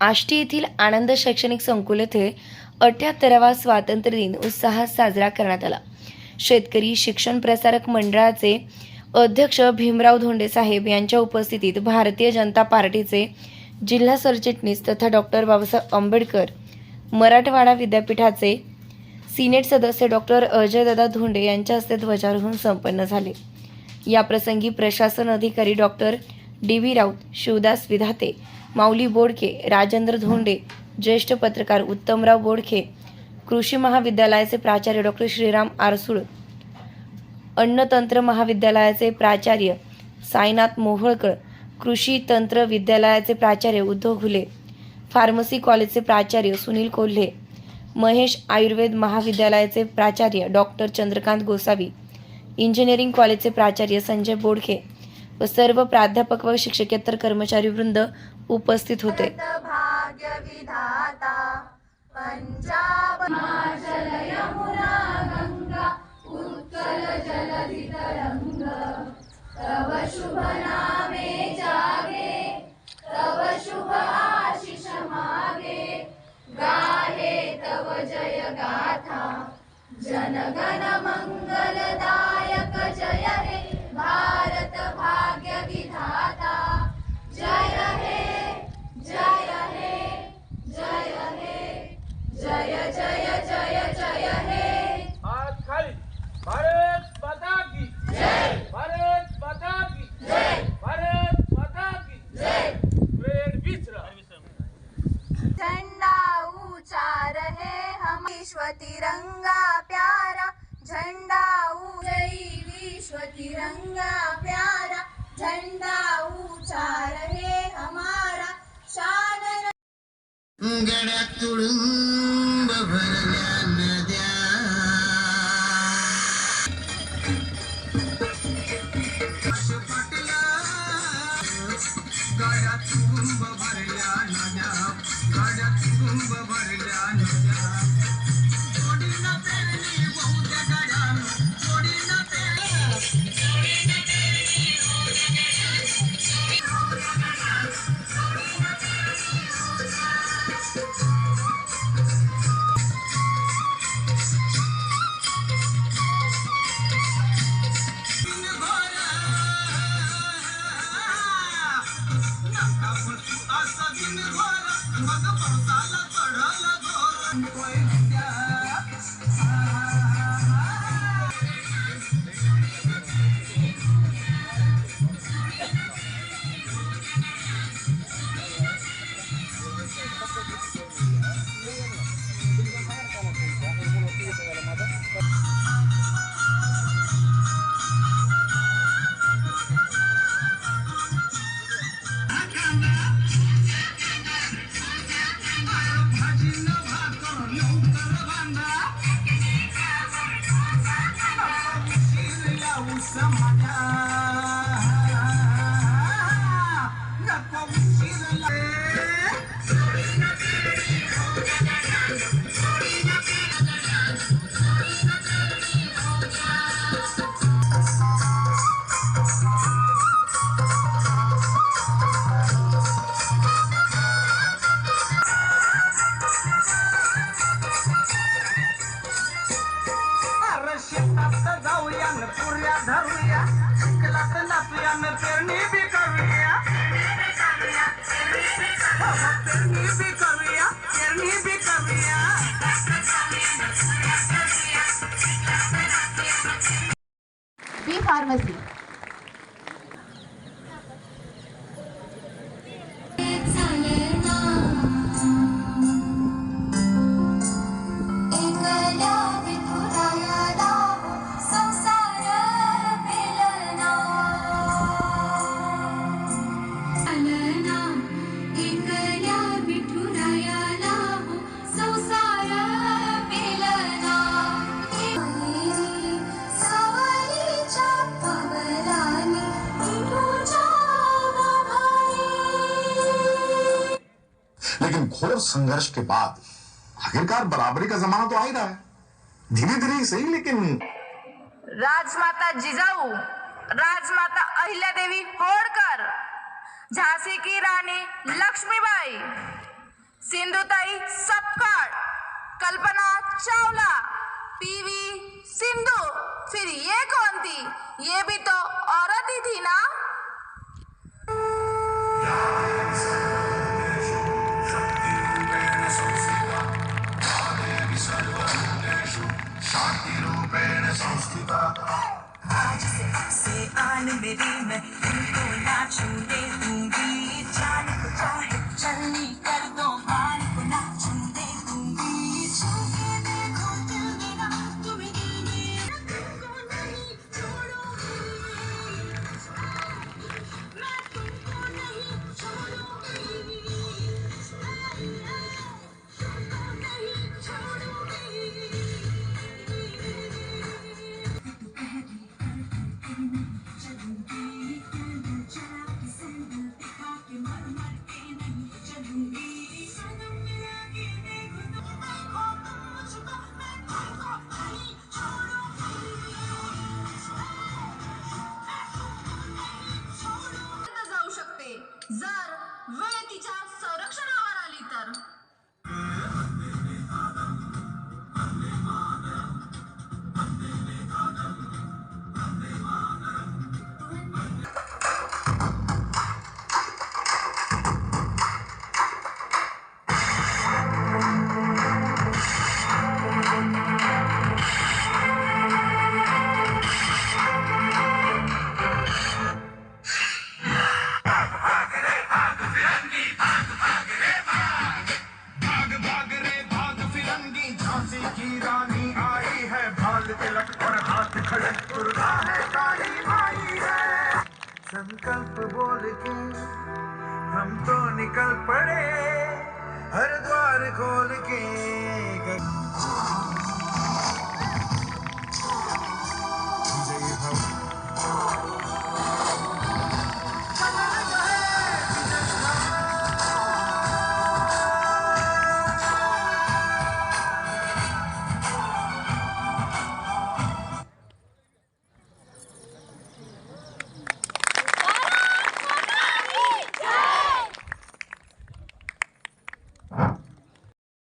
आष्टी येथील आनंद शैक्षणिक संकुल येथे अठ्याहत्तरावा स्वातंत्र्य दिन उत्साहात साजरा करण्यात आला. शेतकरी शिक्षण प्रसारक मंडळाचे अध्यक्ष भीमराव धोंडे साहेब यांच्या उपस्थितीत भारतीय जनता पार्टीचे जिल्हा सरचिटणीस तथा डॉक्टर बाबासाहेब आंबेडकर मराठवाडा विद्यापीठाचे सिनेट सदस्य डॉक्टर अजयदादा धोंडे यांच्या हस्ते ध्वजारोहण संपन्न झाले. या प्रसंगी प्रशासन अधिकारी doctor D V Raut Shivdas Vidhate Mauli Bodke Rajendra Dhonde ज्येष्ठ पत्रकार उत्तमराव बोडखे कृषी महाविद्यालयाचे प्राचार्य डॉक्टर श्रीराम आरसूळ अन्नतंत्र महाविद्यालयाचे प्राचार्य साईनाथ मोहोळकर कृषी तंत्र विद्यालयाचे प्राचार्य उद्धव घुले फार्मसी कॉलेजचे प्राचार्य सुनील कोल्हे महेश आयुर्वेद महाविद्यालयाचे प्राचार्य डॉक्टर चंद्रकांत गोसावी इंजिनिअरिंग कॉलेजचे प्राचार्य संजय बोडखे व सर्व प्राध्यापक व शिक्षकेतर कर्मचारी वृंद उपस्थित होते. जनगण मंगलदायक जय हे विश्व तिरंगा प्यारा झंडा ऊंचा रहे हमारा शान गड्यात तुडुंब भरल्या अरे जाऊया न पुऱ्या धरूया. चिखलात नाचूया न पेरणी बी करूया. हो, पेरणी बी करूया पेरणी लेकिन घोर संघर्ष के बाद आखिरकार बराबरी का जमाना तो आ ही रहा है। धीरे धीरे सही लेकिन राजमाता जिजाऊ, राजमाता अहिल्या देवी होळकर, झांसी की रानी लक्ष्मीबाई, सिंधुताई सपकाळ, कल्पना चावला, पीवी सिंधु, फिर ये कौन थी? ये भी तो औरत ही थी ना? I'm gonna watch you. Day, you be, Tilak और हाथ खड़े दुर्गा है काली माई है संकल्प बोल के हम तो निकल पड़े हर द्वार खोल के